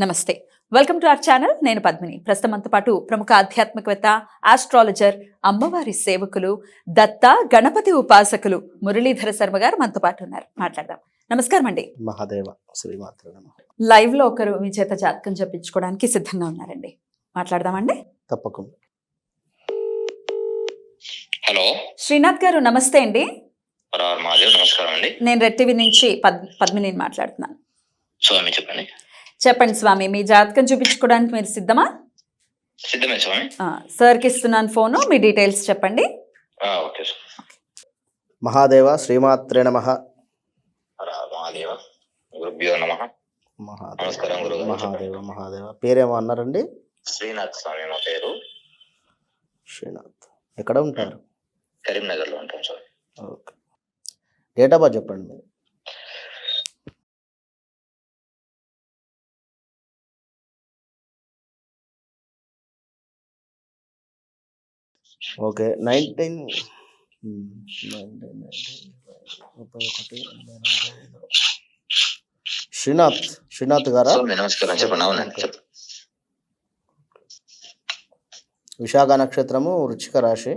నమస్తే. Welcome to our channel నేను పద్మిని. ప్రస్తుతం పాటు ప్రముఖ ఆధ్యాత్మికవేత్త ఆస్ట్రాలజర్ అమ్మవారి సేవకులు దత్త గణపతి ఉపాసకులు మురళీధర శర్మ గారు మనతో పాటు ఉన్నారు. మాట్లాడదాం. నమస్కారం అండి. మహాదేవ లైవ్లో ఒకరు మీ చేత జాతకం చెప్పించుకోవడానికి సిద్ధంగా ఉన్నారండి. మాట్లాడదామండి తప్పకుండా. హలో. శ్రీనాథ్ గారు నమస్తే అండి. నమస్కారం అండి. నేను రెడ్ టీవీ నుంచి పద్ పద్మిని మాట్లాడుతున్నాను. స్వామి చెప్పండి. చెప్పండి స్వామి మీ జాతకం చూపించుకోవడానికి మీరు సిద్ధమా? సిద్ధమే స్వామి. ఆ, సార్కి ఇస్తున్నాను ఫోను మీ డీటెయిల్స్ చెప్పండి. ఆ, ఓకే మహాదేవ శ్రీమాత్రే నమ. మహాదేవ గురుభ్యో నమ. నమస్కారం మహాదేవ గురుగారు. మహాదేవ మహాదేవ. పేరేమో అన్నారండి? శ్రీనాథ్ స్వామి మా పేరు. శ్రీనాథ్. ఎక్కడ ఉంటారు? కరీంనగర్లో ఉంటాం స్వామి. ఓకే. డేట్ ఆఫ్ బర్త్ చెప్పండి మీరు. ఓకే. నైన్టీన్ ముప్పై ఒకటి. శ్రీనాథ్. శ్రీనాథ్ గారా? నమస్కారం. చెప్పండి. అవునండి. విశాఖ నక్షత్రము వృచ్చిక రాశి.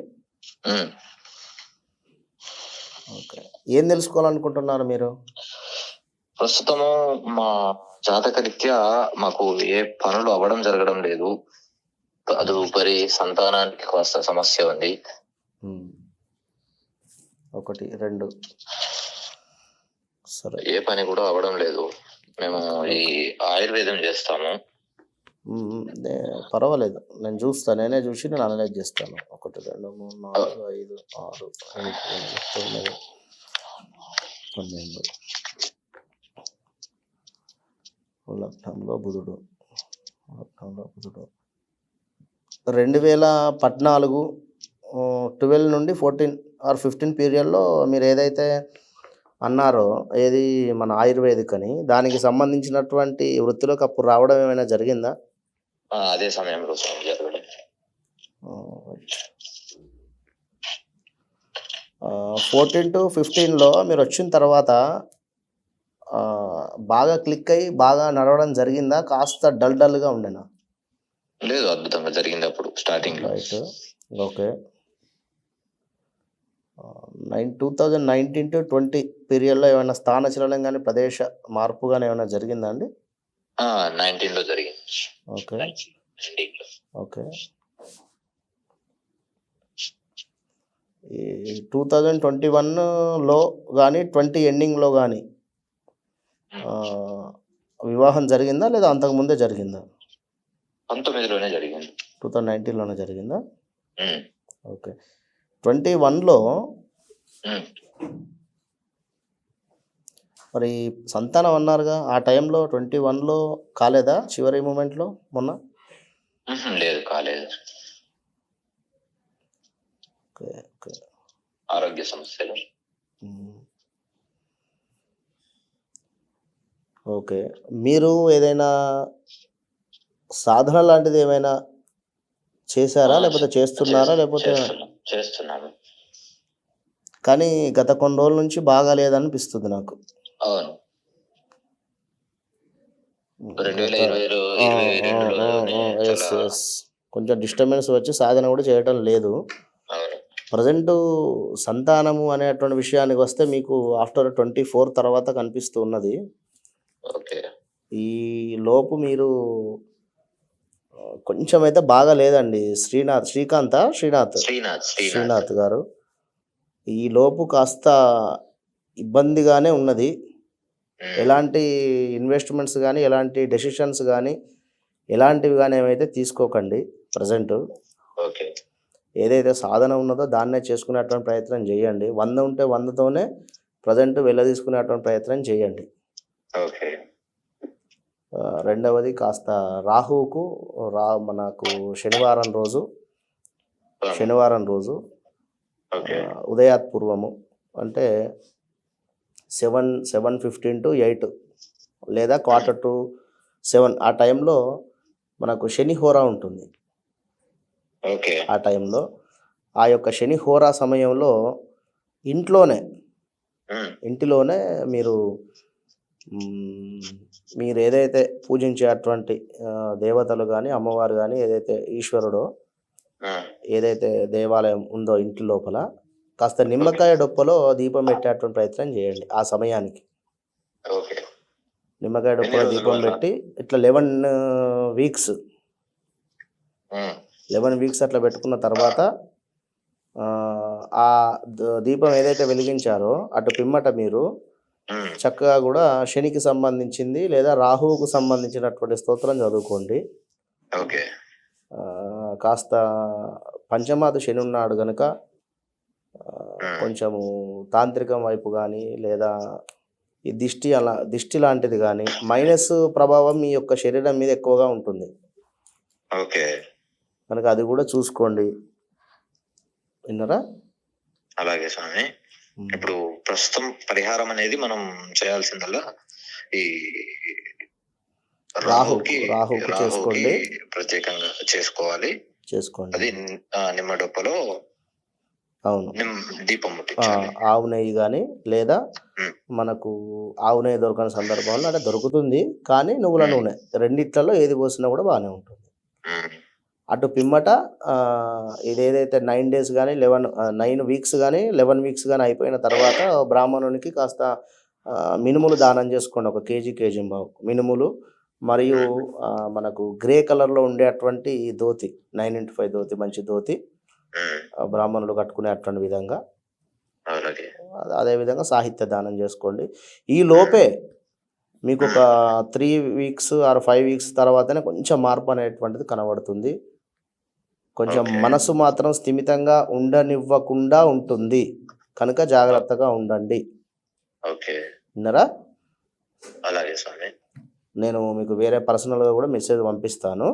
ఓకే. ఏం తెలుసుకోవాలనుకుంటున్నారు మీరు? ప్రస్తుతము మా జాతక రీత్యా మాకు ఏ పనులు అవ్వడం జరగడం లేదు. తదుపరి సంతానానికి కాస్త సమస్య ఉంది. ఒకటి రెండు. సరే. ఏ పని కూడా అవ్వడం లేదు. మేము ఈ ఆయుర్వేదం చేస్తాము. పర్వాలేదు. నేను చూస్తాను నేనే చూసి నేను అనలైజ్ చేస్తాను. ఒకటి రెండు మూడు నాలుగు ఐదు ఆరు తొమ్మిది పన్నెండు. లగ్నంలో బుధుడు. లగ్నంలో బుధుడు. రెండు వేల పద్నాలుగు ట్వెల్వ్ నుండి ఫోర్టీన్ ఆర్ ఫిఫ్టీన్ పీరియడ్లో మీరు ఏదైతే అన్నారో ఏది మన ఆయుర్వేదిక్ అని దానికి సంబంధించినటువంటి వృత్తిలోకి అప్పుడు రావడం ఏమైనా జరిగిందా? అదే సమయంలో ఫోర్టీన్ టు ఫిఫ్టీన్లో మీరు వచ్చిన తర్వాత బాగా క్లిక్ అయ్యి బాగా నడవడం జరిగిందా? కాస్త డల్ డల్గా ఉండేనా? లేదు అద్భుతంగా జరిగింది అప్పుడు స్టార్టింగ్లో. Okay nine two thousand nineteen to twenty పీరియడ్లో ఏమైనా స్థానచలనం కానీ ప్రదేశ మార్పు కానీ ఏమైనా జరిగిందా అండి? నైన్టీన్లో జరిగింది. ఓకే 19 లో. ఓకే ఈ టూ థౌజండ్ ట్వంటీ వన్లో కానీ ట్వంటీ ఎండింగ్లో కానీ వివాహం జరిగిందా లేదా అంతకుముందే జరిగిందా? పంతొమ్మిదిలోనే జరిగింది. టూ థౌజండ్ నైన్టీన్లోనే జరిగిందా? ఓకే. ట్వంటీ వన్లో. మరి సంతానం అన్నారుగా ఆ టైంలో ట్వంటీ వన్లో కాలేదా చివరి మూమెంట్లో మొన్న? లేదు కాలేదు. Okay okay. ఆరోగ్య సమస్యలు. ఓకే. మీరు ఏదైనా సాధన లాంటిది ఏమైనా చేశారా? లేకపోతే చేస్తున్నారా? లేకపోతే చేస్తున్నాం, చేస్తున్నాము కానీ గత కొన్ని రోజుల నుంచి బాగా లేదనిపిస్తుంది నాకు. అవును. కొంచెం డిస్టర్బెన్స్ వచ్చి సాధన కూడా చేయటం లేదు. ప్రజెంట్ సంతానము అనేటువంటి విషయానికి వస్తే మీకు ఆఫ్టర్ ట్వంటీ ఫోర్ తర్వాత కనిపిస్తూ ఉన్నది. ఓకే. ఈ లోపు మీరు కొంచెం అయితే బాగా లేదండి శ్రీనాథ్. శ్రీకాంత్ శ్రీనాథ్. శ్రీనాథ్ గారు. ఈ లోపు కాస్త ఇబ్బందిగానే ఉన్నది. ఎలాంటి ఇన్వెస్ట్మెంట్స్ కానీ ఎలాంటి డెసిషన్స్ కానీ ఎలాంటివి కానీ ఏమైతే తీసుకోకండి ప్రజెంట్. ఓకే. ఏదైతే సాధన ఉన్నదో దాన్నే చేసుకునేటువంటి ప్రయత్నం చేయండి. వంద ఉంటే వందతోనే ప్రజెంట్ వెళ్ళదీసుకునేటువంటి ప్రయత్నం చేయండి. ఓకే. రెండవది కాస్త రాహువుకు రా మనకు శనివారం రోజు శనివారం రోజు ఉదయాత్ పూర్వము అంటే seven seven fifteen to eight లేదా క్వార్టర్ టు సెవెన్ ఆ టైంలో మనకు శని హోరా ఉంటుంది. ఆ టైంలో ఆ యొక్క శని హోరా సమయంలో ఇంట్లోనే ఇంటిలోనే మీరు మీరు ఏదైతే పూజించేటువంటి దేవతలు కానీ అమ్మవారు కానీ ఏదైతే ఈశ్వరుడో ఏదైతే దేవాలయం ఉందో ఇంటి లోపల కాస్త నిమ్మకాయ డొప్పలో దీపం పెట్టేటువంటి ప్రయత్నం చేయండి ఆ సమయానికి. నిమ్మకాయ డొప్పలో దీపం పెట్టి ఇట్లా లెవెన్ వీక్స్. లెవెన్ వీక్స్ అట్లా పెట్టుకున్న తర్వాత ఆ, దీపం ఏదైతే వెలిగించారో అటు పిమ్మట మీరు చక్కగా కూడా శనికి సంబంధించింది లేదా రాహువుకు సంబంధించినటువంటి స్తోత్రం చదువుకోండి. ఓకే. కాస్త పంచమాది శని ఉన్నాడు కనుక ఆ, కొంచెము తాంత్రికం వైపు కానీ లేదా ఈ దిష్టి అలా దిష్టి లాంటిది కానీ మైనస్ ప్రభావం మీ యొక్క శరీరం మీద ఎక్కువగా ఉంటుంది. ఓకే. కనుక అది కూడా చూసుకోండి. విన్నరా? అలాగే స్వామి. ఇప్పుడు ప్రస్తుతం పరిహారం అనేది మనం చేయాల్సిందల్లా ఈ రాహుకి రాహుకు చేసుకోండి. ప్రత్యేకంగా చేసుకోవాలి. చేసుకోండి. అది నిమ్మ డొప్పలో అవును. దీపం ఆవు నెయ్యి కానీ లేదా. మనకు ఆవు నెయ్యి దొరకని సందర్భంలో అంటే దొరుకుతుంది కానీ నువ్వుల. నూనె. రెండిట్లలో ఏది పోసినా కూడా బాగానే ఉంటుంది. అటు పిమ్మట ఇదేదైతే నైన్ డేస్ కానీ లెవెన్ నైన్ వీక్స్ కానీ లెవెన్ వీక్స్ కానీ అయిపోయిన తర్వాత బ్రాహ్మణునికి కాస్త మినుములు దానం చేసుకోండి ఒక కేజీ కేజీ బావు మినుములు మరియు మనకు గ్రే కలర్లో ఉండేటువంటి ఈ dhoti nine into five dhoti మంచి ధోతి బ్రాహ్మణులు కట్టుకునేటువంటి విధంగా. అలాగే అదే- అదేవిధంగా సాహిత్య దానం చేసుకోండి. ఈ లోపే మీకు ఒక three weeks or five weeks తర్వాతనే కొంచెం మార్పు అనేటువంటిది కనబడుతుంది. కొంచెం. మనసు మాత్రం స్థిమితంగా ఉండనివ్వకుండా ఉంటుంది. కనుక జాగ్రత్తగా ఉండండి. ఓకే. విన్నరా? అలాగే స్వామి. నేను మీకు వేరే పర్సనల్గా కూడా మెసేజ్ పంపిస్తాను.